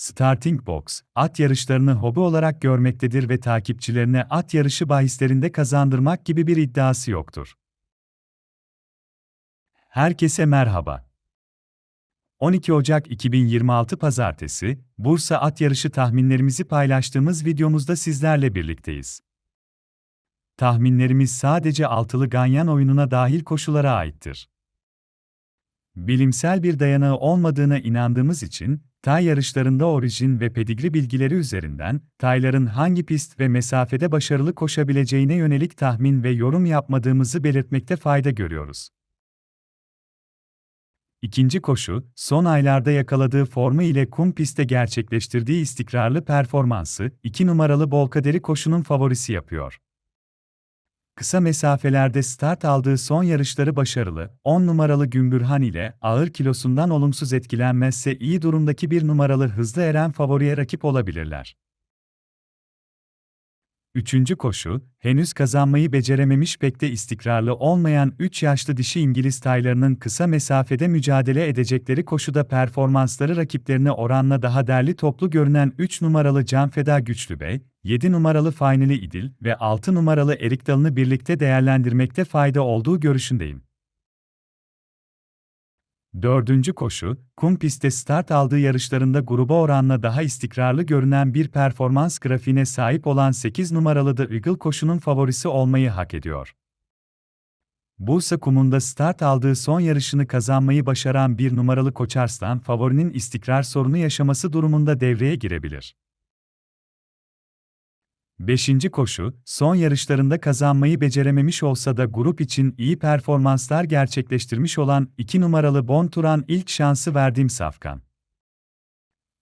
Starting Box, at yarışlarını hobi olarak görmektedir ve takipçilerine at yarışı bahislerinde kazandırmak gibi bir iddiası yoktur. Herkese merhaba. 12 Ocak 2026 Pazartesi, Bursa at yarışı tahminlerimizi paylaştığımız videomuzda sizlerle birlikteyiz. Tahminlerimiz sadece altılı ganyan oyununa dahil koşulara aittir. Bilimsel bir dayanağı olmadığına inandığımız için, tay yarışlarında orijin ve pedigri bilgileri üzerinden, tayların hangi pist ve mesafede başarılı koşabileceğine yönelik tahmin ve yorum yapmadığımızı belirtmekte fayda görüyoruz. İkinci koşu, son aylarda yakaladığı formu ile kum pistte gerçekleştirdiği istikrarlı performansı, 2 numaralı Bolkaderi koşunun favorisi yapıyor. Kısa mesafelerde start aldığı son yarışları başarılı, 10 numaralı Gümbürhan ile ağır kilosundan olumsuz etkilenmezse iyi durumdaki bir numaralı hızlı eren favoriye rakip olabilirler. Üçüncü koşu, henüz kazanmayı becerememiş pek de istikrarlı olmayan 3 yaşlı dişi İngiliz taylarının kısa mesafede mücadele edecekleri koşuda performansları rakiplerine oranla daha derli toplu görünen 3 numaralı Canfeda Güçlü Bey, 7 numaralı Finally İdil ve 6 numaralı Erik Dal'ını birlikte değerlendirmekte fayda olduğu görüşündeyim. Dördüncü koşu, kum pistte start aldığı yarışlarında gruba oranla daha istikrarlı görünen bir performans grafiğine sahip olan 8 numaralı The Eagle koşunun favorisi olmayı hak ediyor. Bursa kumunda start aldığı son yarışını kazanmayı başaran bir numaralı Koçarslan favorinin istikrar sorunu yaşaması durumunda devreye girebilir. Beşinci koşu, son yarışlarında kazanmayı becerememiş olsa da grup için iyi performanslar gerçekleştirmiş olan 2 numaralı Bonturan ilk şansı verdiğim Safkan.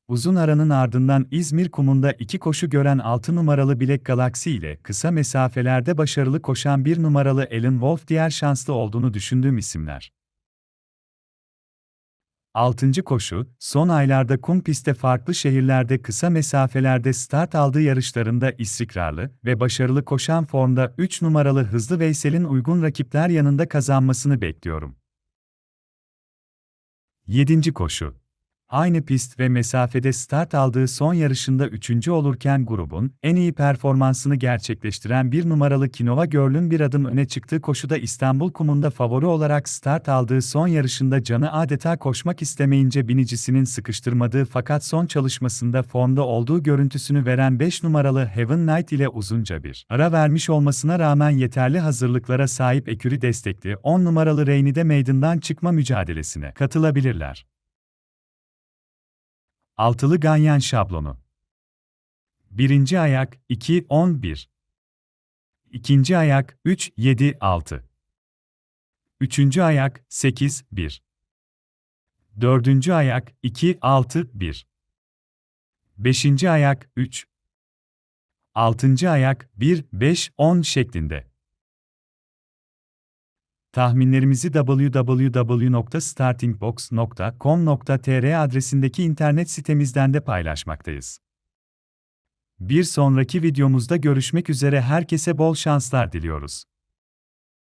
Uzun aranın ardından İzmir kumunda iki koşu gören 6 numaralı Bilek Galaxy ile kısa mesafelerde başarılı koşan 1 numaralı Ellen Wolf diğer şanslı olduğunu düşündüğüm isimler. Altıncı koşu, son aylarda kum pistte farklı şehirlerde kısa mesafelerde start aldığı yarışlarında istikrarlı ve başarılı koşan formda 3 numaralı Hızlı Veysel'in uygun rakipler yanında kazanmasını bekliyorum. 7. koşu Aynı pist ve mesafede start aldığı son yarışında üçüncü olurken grubun en iyi performansını gerçekleştiren bir numaralı Kinova Girl'ün bir adım öne çıktığı koşuda İstanbul kumunda favori olarak start aldığı son yarışında canı adeta koşmak istemeyince binicisinin sıkıştırmadığı fakat son çalışmasında formda olduğu görüntüsünü veren 5 numaralı Heaven Knight ile uzunca bir ara vermiş olmasına rağmen yeterli hazırlıklara sahip ekürü destekli 10 numaralı Reyni'de meydandan çıkma mücadelesine katılabilirler. Altılı ganyan şablonu. Birinci ayak 2 11. İkinci ayak 3 7 6. Üçüncü ayak 8 1. Dördüncü ayak 2 6 1. Beşinci ayak 3. Altıncı ayak 1 5 10 şeklinde. Tahminlerimizi www.startingbox.com.tr adresindeki internet sitemizden de paylaşmaktayız. Bir sonraki videomuzda görüşmek üzere herkese bol şanslar diliyoruz.